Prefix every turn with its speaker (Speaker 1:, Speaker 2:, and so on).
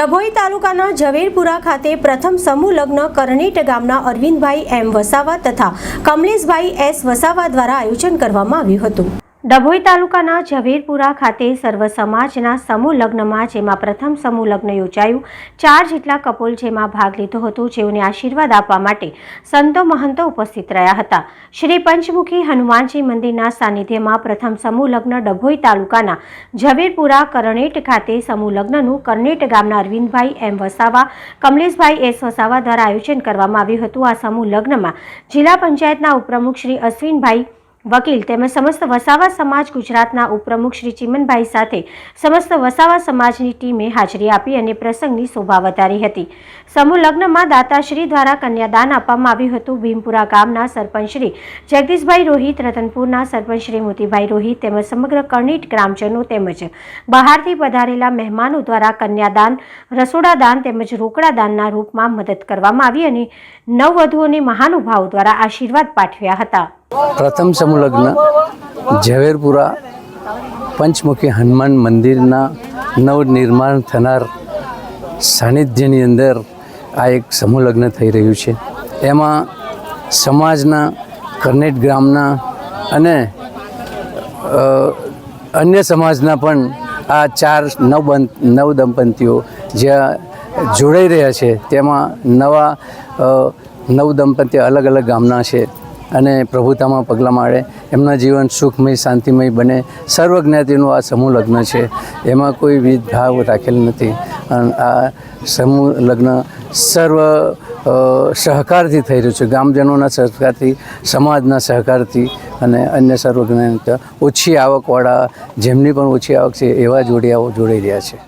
Speaker 1: ડભોઈ તાલુકાના ઝવેરપુરા ખાતે પ્રથમ સમૂહ લગ્ન કરણેટ ગામના અરવિંદભાઈ એમ વસાવા તથા કમલેશભાઈ એસ વસાવા દ્વારા આયોજન કરવામાં આવ્યું હતું. ડભોઈ તાલુકાના ઝવેરપુરા ખાતે સર્વ સમાજના સમૂહ લગ્નમાં, જેમાં પ્રથમ સમૂહ લગ્ન યોજાયું, ચાર જેટલા કપોલ જેમાં ભાગ લીધો હતો, જેઓને આશીર્વાદ આપવા માટે સંતો મહંતો ઉપસ્થિત રહ્યા હતા. શ્રી પંચમુખી હનુમાનજી મંદિરના સાનિધ્યમાં પ્રથમ સમૂહ લગ્ન ડભોઈ તાલુકાના ઝવેરપુરા કરણેટ ખાતે સમૂહ લગ્નનું કરણેટ ગામના અરવિંદભાઈ એમ વસાવા, કમલેશભાઈ એસ વસાવા દ્વારા આયોજન કરવામાં આવ્યું હતું. આ સમૂહ લગ્નમાં જિલ્લા પંચાયતના ઉપપ્રમુખ શ્રી અશ્વિનભાઈ વકીલ તેમજ સમસ્ત વસાવા સમાજ ગુજરાતના ઉપપ્રમુખ શ્રી ચિમનભાઈ સાથે સમસ્ત વસાવા સમાજની ટીમે હાજરી આપી અને પ્રસંગની શોભા વધારી હતી. સમૂહ લગ્નમાં દાતાશ્રી દ્વારા કન્યાદાન આપવામાં આવ્યું હતું. ભીમપુરા ગામના સરપંચ શ્રી જગદીશભાઈ રોહિત, રતનપુરના સરપંચ શ્રી મોતીભાઈ રોહિત તેમજ સમગ્ર કર્ણિટ ગ્રામજનો તેમજ બહારથી પધારેલા મહેમાનો દ્વારા કન્યાદાન, રસોડાદાન તેમજ રોકડા દાનના રૂપમાં મદદ કરવામાં આવી અને નવવધુઓને મહાનુભાવો દ્વારા આશીર્વાદ પાઠવ્યા હતા.
Speaker 2: પ્રથમ સમૂહલગ્ન ઝવેરપુરા પંચમુખી હનુમાન મંદિરના નવનિર્માણ થનાર સાનિધ્યની અંદર આ એક સમૂહલગ્ન થઈ રહ્યું છે. એમાં સમાજના, કરનેટ ગ્રામના અને અન્ય સમાજના પણ આ ચાર નવ નવ દંપતીઓ જ્યાં જોડાઈ રહ્યા છે, તેમાં નવા નવ દંપતીઓ અલગ અલગ ગામના છે. અને પ્રભુતામાં પગલાં મારે એમના જીવન સુખમય, શાંતિમય બને. સર્વ જ્ઞાતિનું આ સમૂહ લગ્ન છે. એમાં કોઈ વિભાવ રાખેલ નથી. અને આ સમૂહ લગ્ન સર્વ સહકારથી થઈ રહ્યું છે. ગામજનોના સહકારથી, સમાજના સહકારથી અને અન્ય સર્વ જ્ઞાતિ ઓછી આવકવાળા, જેમની પણ ઓછી આવક છે, એવા જોડિયાઓ જોડાઈ રહ્યા છે.